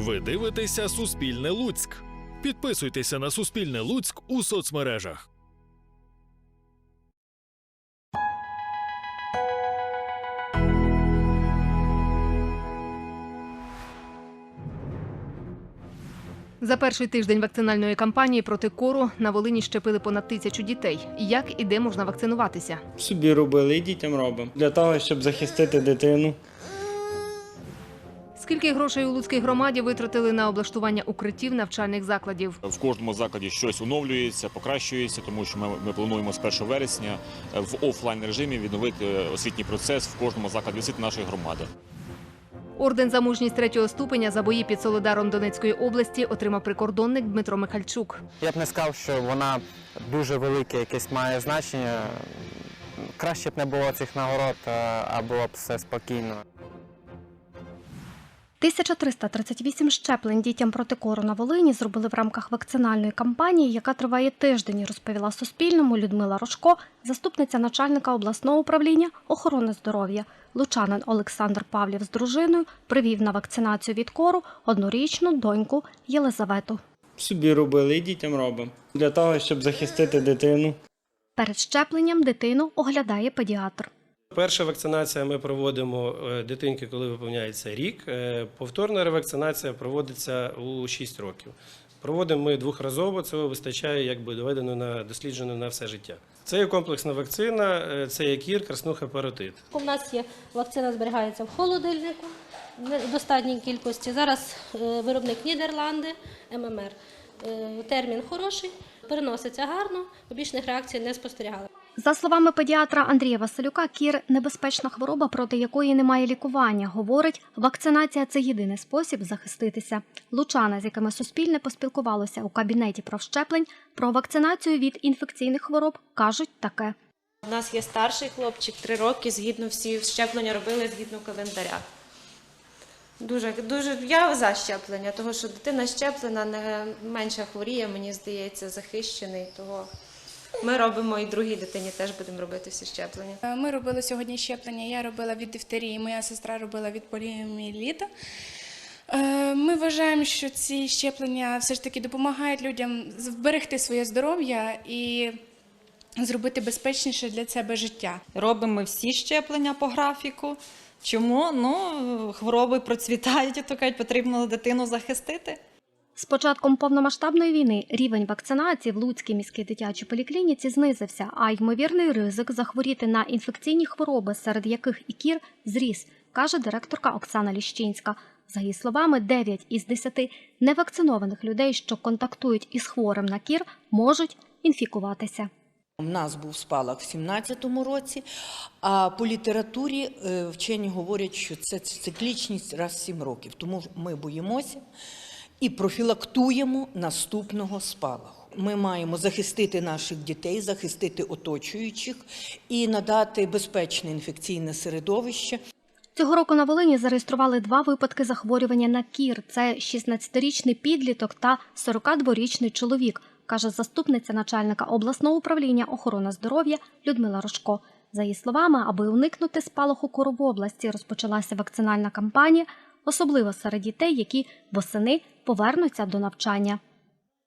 Ви дивитеся Суспільне Луцьк. Підписуйтеся на Суспільне Луцьк у соцмережах. За перший тиждень вакцинальної кампанії проти кору на Волині щепили понад тисячу дітей. Як і де можна вакцинуватися? Собі робили і дітям робимо. Для того, щоб захистити дитину. Скільки грошей у Луцькій громаді витратили на облаштування укриттів навчальних закладів? В кожному закладі щось оновлюється, покращується, тому що ми, ми плануємо з 1 вересня е, в офлайн режимі відновити освітній процес в кожному закладі освіти нашої громади. Орден за мужність третього ступеня за бої під Солодаром Донецької області отримав прикордонник Дмитро Михальчук. Я б не сказав, що вона дуже велике якесь має значення. Краще б не було цих нагород, а а було б все спокійно. 1338 щеплень дітям проти кору на Волині зробили в рамках вакцинальної кампанії, яка триває тиждень, розповіла Суспільному Людмила Рожко, заступниця начальника обласного управління охорони здоров'я. Лучанин Олександр Павлів з дружиною привів на вакцинацію від кору однорічну доньку Єлизавету. Собі робили і дітям робимо. Для того, щоб захистити дитину. Перед щепленням дитину оглядає педіатр. Перша вакцинація ми проводимо е, дитинки, коли виповняється рік. Е, Повторна ревакцинація проводиться у 6 років. Проводимо ми двохразово, цього вистачає якби доведено на досліджено на все життя. Це є комплексна вакцина, е, це є кір, краснуха, паротит. У нас є вакцина зберігається в холодильнику в достатній кількості. Зараз виробник Нідерланди, ММР. Термін хороший, переноситься гарно, побічних реакцій не спостерігали. За словами педіатра Андрія Василюка, кір небезпечна хвороба, проти якої немає лікування. Говорить, вакцинація це єдиний спосіб захиститися. Лучани, з якими суспільне поспілкувалося у кабінеті профщеплень, про вакцинацію від інфекційних хвороб кажуть таке. У нас є старший хлопчик, три роки, згідно всі щеплення робили згідно календаря. Дуже, дуже я за щеплення, тому що дитина щеплена не менше хворіє, мені здається, захищений. Того ми робимо і другій дитині теж будемо робити всі щеплення. Е, Ми робили сьогодні щеплення. Я робила від дифтерії, моя сестра робила від поліомієліта. Е, Ми вважаємо, що ці щеплення все ж таки допомагають людям зберегти своє здоров'я і зробити безпечніше для себе життя. Робимо ми всі щеплення по графіку. Чому? Ну, хвороби процвітають, і то кажуть, потрібно дитину захистити. З початком повномасштабної війни рівень вакцинації в Луцькій міській дитячій поліклініці знизився, а ймовірний ризик захворіти на інфекційні хвороби, серед яких і кір, зріс, каже директорка Оксана Ліщинська. За її словами, 9 із 10 невакцинованих людей, що контактують із хворим на кір, можуть інфікуватися. У нас був спалах в 17-му році, а по літературі е, вчені говорять, що це циклічність раз в 7 років. Тому ми боїмося і профілактуємо наступного спалаху. Ми маємо захистити наших дітей, захистити оточуючих і надати безпечне інфекційне середовище. Цього року на Волині зареєстрували два випадки захворювання на кір. Це 16-річний підліток та 42-річний чоловік, каже заступниця начальника обласного управління охорони здоров'я Людмила Рожко. За її словами, аби уникнути спалаху кору в області, розпочалася вакцинальна кампанія, особливо серед дітей, які восени повернуться до навчання.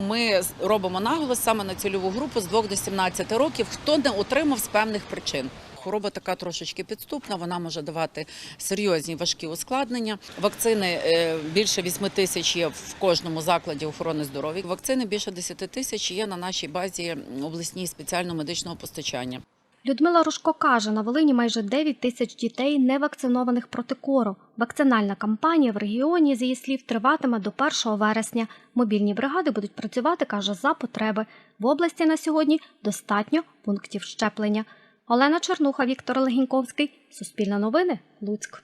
Ми робимо наголос саме на цільову групу з 2 до 17 років, хто не отримав з певних причин. Хвороба така трошечки підступна, вона може давати серйозні важкі ускладнення. Вакцини е, більше 8 тисяч є в кожному закладі охорони здоров'я. Вакцини більше 10 тисяч є на нашій базі обласній спеціального медичного постачання. Людмила Рожко каже, на Волині майже 9 тисяч дітей не вакцинованих проти кору. Вакцинальна кампанія в регіоні, з її слів, триватиме до 1 вересня. Мобільні бригади будуть працювати, каже, за потреби. В області на сьогодні достатньо пунктів щеплення. Олена Чернуха, Віктор Легіньковський. Суспільне новини. Луцьк.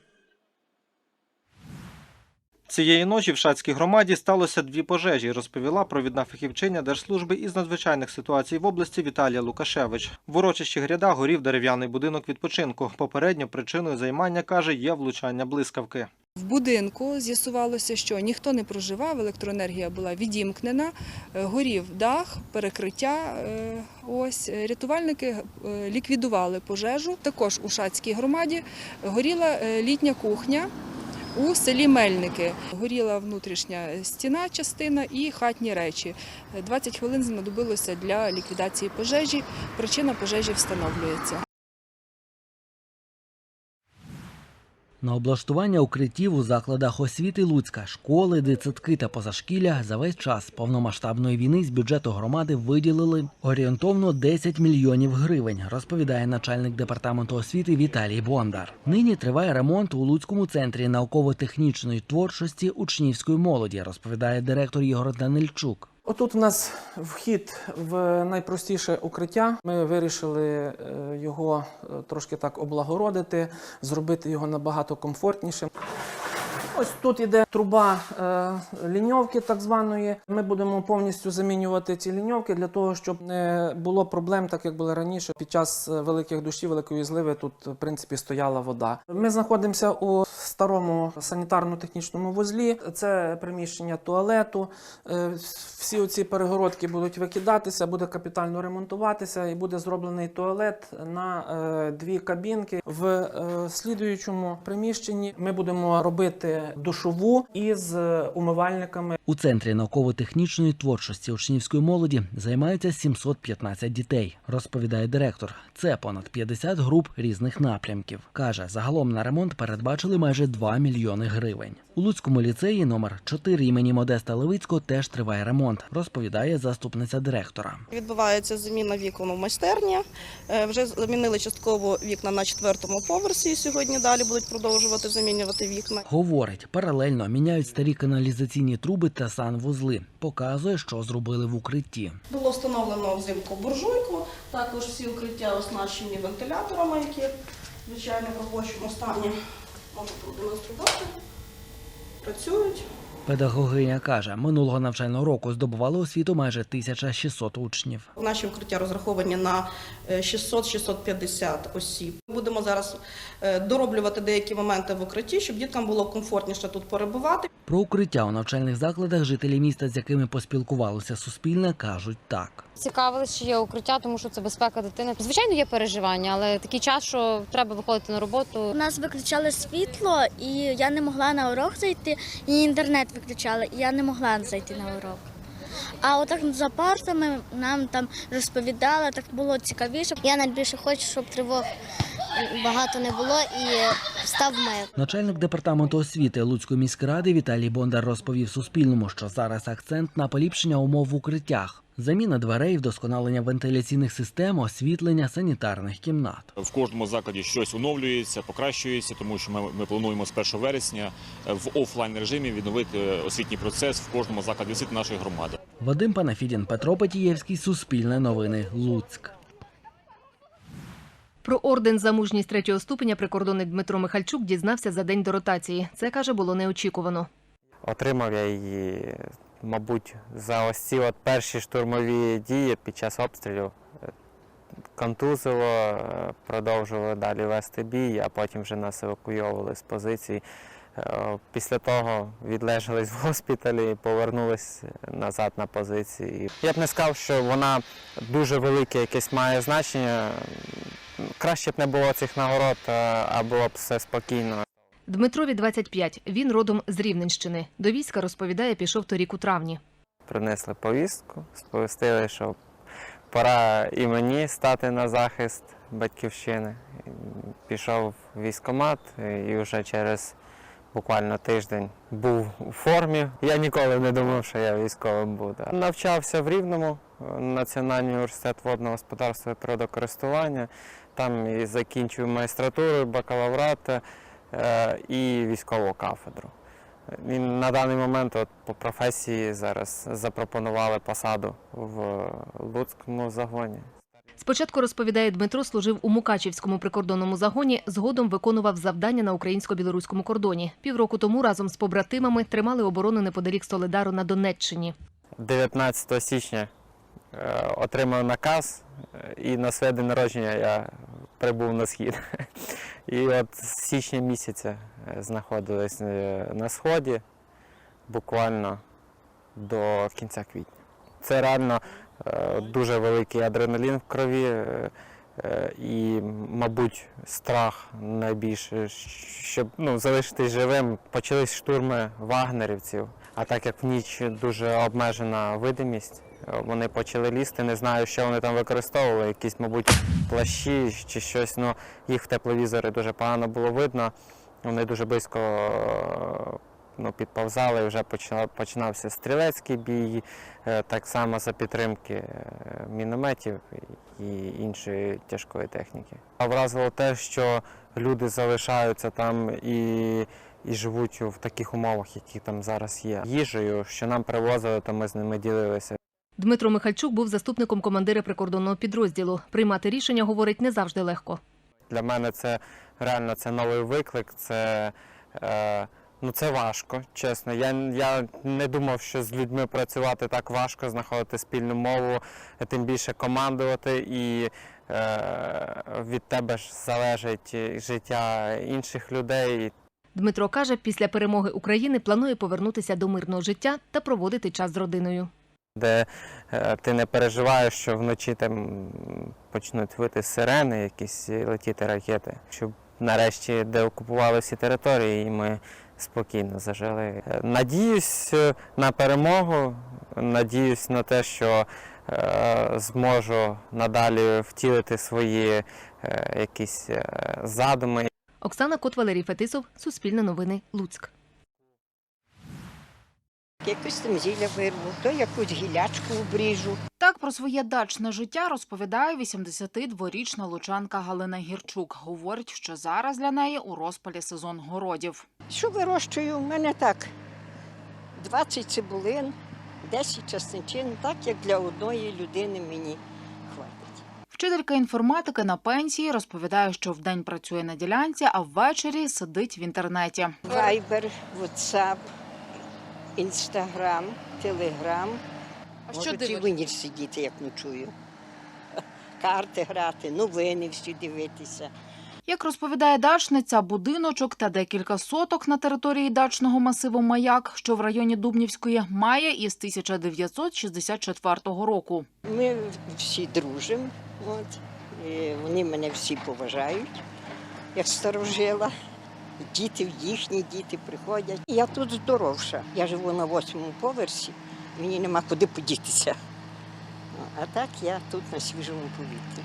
Цієї ночі в Шацькій громаді сталося дві пожежі, розповіла провідна фахівчиня Держслужби із надзвичайних ситуацій в області Віталія Лукашевич. В урочищі гряда горів дерев'яний будинок відпочинку. Попередньо причиною займання, каже, є влучання блискавки. В будинку з'ясувалося, що ніхто не проживав, електроенергія була відімкнена, е, горів дах, перекриття. е, Ось рятувальники е, ліквідували пожежу. Також у Шацькій громаді горіла літня кухня. У селі Мельники. Горіла внутрішня стіна, частина і хатні речі. 20 хвилин знадобилося для ліквідації пожежі. Причина пожежі встановлюється. На облаштування укриттів у закладах освіти Луцька, школи, дитсадки та позашкілля за весь час повномасштабної війни з бюджету громади виділили орієнтовно 10 мільйонів гривень, розповідає начальник департаменту освіти Віталій Бондар. Нині триває ремонт у Луцькому центрі науково-технічної творчості учнівської молоді, розповідає директор Ігор Данильчук. Отут у нас вхід в найпростіше укриття. Ми вирішили е, його е, трошки так облагородити, зробити його набагато комфортнішим. Ось тут іде труба е, ліньовки, так званої. Ми будемо повністю замінювати ці ліньовки для того, щоб не було проблем, так як було раніше. Під час е, великих дощів, великої зливи тут в принципі стояла вода. Ми знаходимося у старому санітарно-технічному вузлі. Це приміщення туалету. Е, Всі оці перегородки будуть викидатися, буде капітально ремонтуватися і буде зроблений туалет на дві кабінки. В слідуючому приміщенні ми будемо робити душову із е, умивальниками. У центрі науково-технічної творчості учнівської молоді займаються 715 дітей, розповідає директор. Це понад 50 груп різних напрямків. Каже, загалом на ремонт передбачили майже 2 мільйони гривень. У Луцькому ліцеї номер 4 імені Модеста Левицького теж триває ремонт, розповідає заступниця директора. Відбувається заміна вікон у майстерні. Е, Вже замінили частково вікна на четвертому поверсі. Сьогодні далі будуть продовжувати замінювати вікна. Говорить, паралельно міняють старі каналізаційні труби та санвузли. Показує, що зробили в укритті. Було встановлено взимку буржуйку. Також всі укриття оснащені вентиляторами, які звичайно в робочому стані можуть продемонструвати. Працюють. Педагогиня каже, минулого навчального року здобували освіту майже 1600 учнів. Наші укриття розраховані на е, 600-650 осіб. Будемо зараз е, дороблювати деякі моменти в укритті, щоб діткам було комфортніше тут перебувати. Про укриття у навчальних закладах жителі міста, з якими поспілкувалося Суспільне, кажуть так. Цікавились, чи є укриття, тому що це безпека дитини. Звичайно, є переживання, але такий час, що треба виходити на роботу. У нас виключали світло, і я не могла на урок зайти, і інтернет виключали, і я не могла зайти на урок. А отак за партами нам там розповідали, так було цікавіше. Я найбільше хочу, щоб тривог багато не було і став мир. Начальник департаменту освіти Луцької міськради Віталій Бондар розповів Суспільному, що зараз акцент на поліпшення умов в укриттях. Заміна дверей, вдосконалення вентиляційних систем, освітлення санітарних кімнат. В кожному закладі щось оновлюється, покращується, тому що ми, ми плануємо з 1 вересня е, в офлайн режимі відновити освітній процес в кожному закладі освіти нашої громади. Вадим Панафідін, Петро Петієвський, Суспільне новини, Луцьк. Про орден за мужність третього ступеня прикордонник Дмитро Михальчук дізнався за день до ротації. Це каже, було неочікувано. Отримав я її, мабуть, за ось ці от перші штурмові дії під час обстрілів. Контузило, продовжували далі вести бій, а потім вже нас евакуйовували з позицій. Е, Після того відлежались в госпіталі, повернулись назад на позиції. Я б не сказав, що вона дуже велике якесь має значення. Краще б не було цих нагород, е, а було б все спокійно. Дмитрові 25. Він родом з Рівненщини. До війська розповідає, пішов торік у травні. принесли повістку, сповістили, що пора і мені стати на захист батьківщини. Пішов в військкомат і вже через буквально тиждень був у формі. Я ніколи не думав, що я військовим буду. Навчався в Рівному, Національний університет водного господарства і природокористування. Там і закінчив магістратуру, бакалаврат е, і військову кафедру. І на даний момент от, по професії зараз запропонували посаду в Луцькому загоні. Спочатку розповідає Дмитро, служив у Мукачівському прикордонному загоні, згодом виконував завдання на українсько-білоруському кордоні. Півроку тому разом з побратимами тримали оборону неподалік Солидару на Донеччині. 19 січня отримав наказ, е, і на своє день народження я прибув на схід. І от з січня місяця е, знаходились е, на сході буквально до кінця квітня. Це реально е, дуже великий адреналін в крові. е, Е, І, мабуть, страх найбільше, щоб ну, залишитись живим. Почались штурми вагнерівців. А так як в ніч дуже обмежена видимість, е, вони почали лізти. Не знаю, що вони там використовували. Якісь, мабуть, плащі чи щось. Ну, їх в тепловізори дуже погано було видно. Вони дуже близько е, ну, підповзали, вже починався стрілецький бій, е, так само за підтримки е, мінометів і іншої тяжкої техніки. Вразило те, що люди залишаються там і, і живуть в таких умовах, які там зараз є. Їжею, що нам привозили, то ми з ними ділилися. Дмитро Михальчук був заступником командира прикордонного підрозділу. Приймати рішення, говорить, не завжди легко. Для мене це реально це новий виклик. Це, е, ну, це важко, чесно. Я, я не думав, що з людьми працювати так важко, знаходити спільну мову, тим більше командувати, і е, від тебе ж залежить життя інших людей. Дмитро каже, після перемоги України планує повернутися до мирного життя та проводити час з родиною. Де е, ти не переживаєш, що вночі там почнуть вити сирени, якісь летіти ракети, щоб нарешті деокупували всі території, і ми спокійно зажили. Надіюсь е, на перемогу, надіюсь на те, що е, зможу надалі втілити свої якісь задуми. Оксана Кот, Валерій Фетисов, Суспільне новини, Луцьк. Якусь там зілля вирву, то якусь гілячку обріжу. Так про своє дачне життя розповідає 82-річна лучанка Галина Гірчук. Говорить, що зараз для неї у розпалі сезон городів. Що вирощую? У мене так 20 цибулин, 10 часничин, так як для одної людини мені хватить. Вчителька інформатики на пенсії розповідає, що вдень працює на ділянці, а ввечері сидить в інтернеті. Вайбер, Ватсап, Інстаграм, Телеграм. А що Можу дивишся? цілу ніч сидіти, як ночую. Карти грати, новини всі дивитися. Як розповідає дачниця, будиночок та декілька соток на території дачного масиву Маяк, що в районі Дубнівської, має із 1964 року. Ми всі дружимо, от. І вони мене всі поважають, як старожила. Діти їхні діти приходять. Я тут здоровша. Я живу на восьмому поверсі, мені нема куди подітися. А так я тут на свіжому повітрі.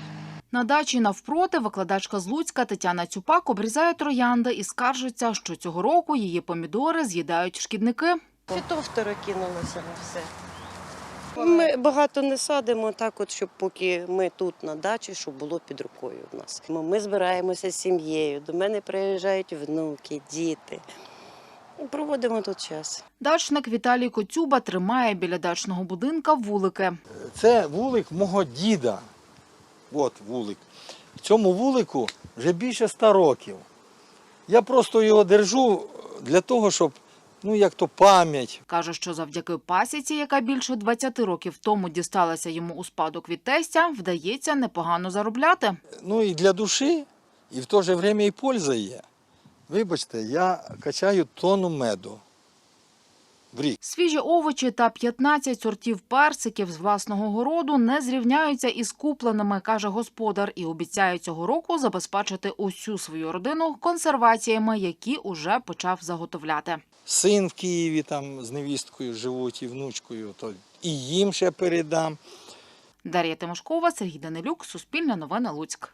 На дачі навпроти викладачка з Луцька Тетяна Цюпак обрізає троянди і скаржиться, що цього року її помідори з'їдають шкідники. Фітофтори кинулися на все. Ми багато не садимо, так от, щоб поки ми тут на дачі, щоб було під рукою в нас. Ми, ми збираємося з сім'єю, до мене приїжджають внуки, діти. Проводимо тут час. Дачник Віталій Коцюба тримає біля дачного будинка вулики. Це вулик мого діда. От вулик. Цьому вулику вже більше ста років. Я просто його держу для того, щоб, ну як то пам'ять. Каже, що завдяки пасіці, яка більше 20 років тому дісталася йому у спадок від тестя, вдається непогано заробляти. Ну і для душі, і в то же время і польза є. Вибачте, я качаю тонну меду в рік. Свіжі овочі та 15 сортів персиків з власного городу не зрівняються із купленими, каже господар, і обіцяє цього року забезпечити усю свою родину консерваціями, які уже почав заготовляти. Син в Києві там з невісткою живуть і внучкою, то і їм ще передам. Дар'я Тимошкова, Сергій Данилюк, Суспільне новини Луцьк.